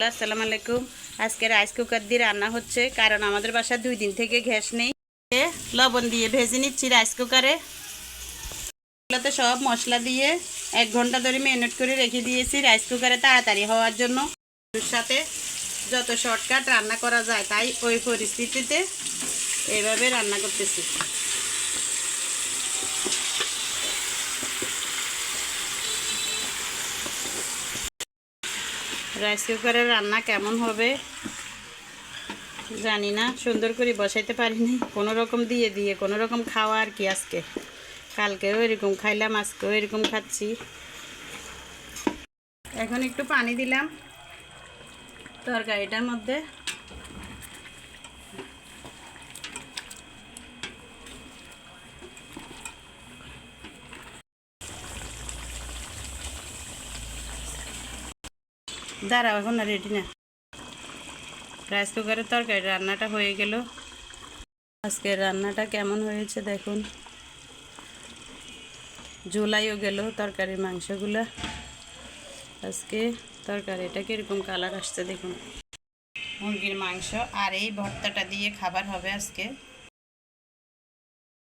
আসসালামু আলাইকুম। আজকে রাইস কুকার দিয়ে রান্না হচ্ছে, কারণ আমাদের বাসায় দুই দিন থেকে গ্যাস নেই। লবণ দিয়ে ভেজে নিচ্ছি রাইস কুকারে এগুলোতে সব মশলা দিয়ে এক ঘণ্টা ধরে মেরিনেট করে রেখে দিয়েছি রাইস কুকারে তাড়াতাড়ি হওয়ার জন্য। সাথে যত শর্টকাট রান্না করা যায় তাই ওই পরিস্থিতিতে এইভাবে রান্না করতেছি। রাইস কুকারের রান্না কেমন হবে জানি না, সুন্দর করে বসাইতে পারিনি। কোনো রকম দিয়ে দিয়ে, কোনো রকম খাওয়া আর কি আজকে। কালকেও এরকম খাইলাম, আজকেও এরকম খাচ্ছি। এখন একটু পানি দিলাম তরকারিটার মধ্যে। দাঁড়াও, এখন রেডি না। রাইস কুকারের তরকারি, রান্নাটা হয়ে গেল। আজকে রান্নাটা কেমন হয়েছে দেখুন। জুলাইও গেল তরকারির মাংসগুলো। আজকে তরকারিটা কীরকম কালার আসছে দেখুন। মুরগির মাংস আর এই ভর্তাটা দিয়ে খাবার হবে আজকে।